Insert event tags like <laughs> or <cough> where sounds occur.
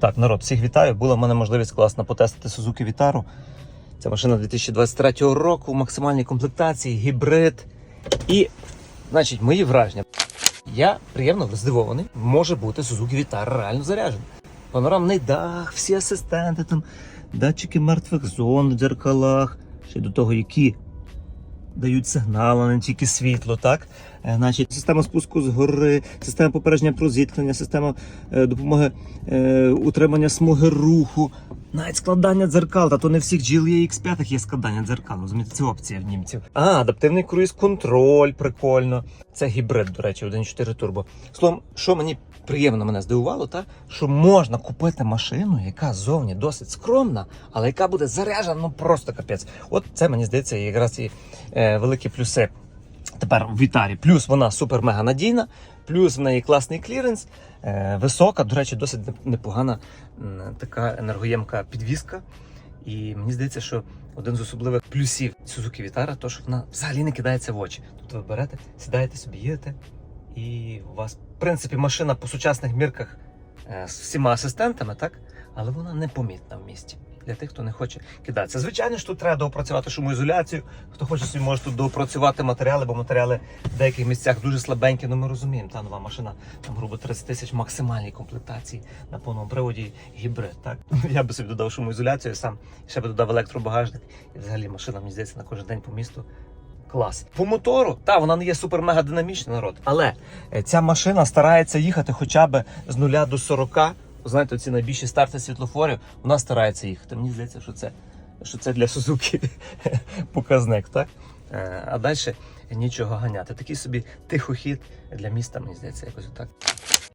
Так, народ, всіх вітаю. Була в мене можливість класно потестити Suzuki Vitara. Це машина 2023 року в максимальній комплектації, гібрид. І, значить, мої враження. Я приємно здивований. Може бути Suzuki Vitara реально заряджений. Панорамний дах, всі асистенти, там, датчики мертвих зон в дзеркалах, ще до того, які дають сигнал, а не тільки світло, так? Е, Значить, система спуску з гори, система попередження про зіткнення, система е, допомоги е, утримання смуги руху, навіть складання дзеркал. Та то не всіх GLE X5 є складання дзеркал. Розумієте, це опція в німців. А, адаптивний круїз-контроль, прикольно. Це гібрид, до речі, 1.4 турбо. Словом, що мені приємно мене здивувало, та що можна купити машину, яка зовні досить скромна, але яка буде заряджена, ну просто капець. От це мені здається, якраз і е, великі плюси. Тепер в Вітарі. Плюс вона супер-мега надійна, плюс в неї класний кліренс, е, висока, до речі, досить непогана така енергоємка підвізка. І мені здається, що один з особливих плюсів Suzuki Vitara, то що вона взагалі не кидається в очі. Тобто ви берете, сідаєте собі, їдете, і у вас, в принципі, машина по сучасних мірках е, з всіма асистентами, так? Але вона непомітна в місті. Для тих, хто не хоче кидатися. Звичайно ж, тут треба доопрацювати шумоізоляцію. Хто хоче собі може тут доопрацювати матеріали, бо матеріали в деяких місцях дуже слабенькі. Ну ми розуміємо, та нова машина там грубо 30 тисяч максимальній комплектації на повному приводі гібрид. Так <laughs> я би собі додав шумоізоляцію сам ще би додав електробагажник. І взагалі машина мені здається на кожен день по місту. Клас. По мотору, та вона не є супер-мега динамічна народ. Але е, ця машина старається їхати хоча б з нуля до 40. Знаєте, ці найбільші старти світлофорів, вона старається їхати. Мені здається, що це, що це для Сузуки <laughs> показник, так? Е, А далі нічого ганяти. Такий собі тихохід для міста, мені здається, якось отак.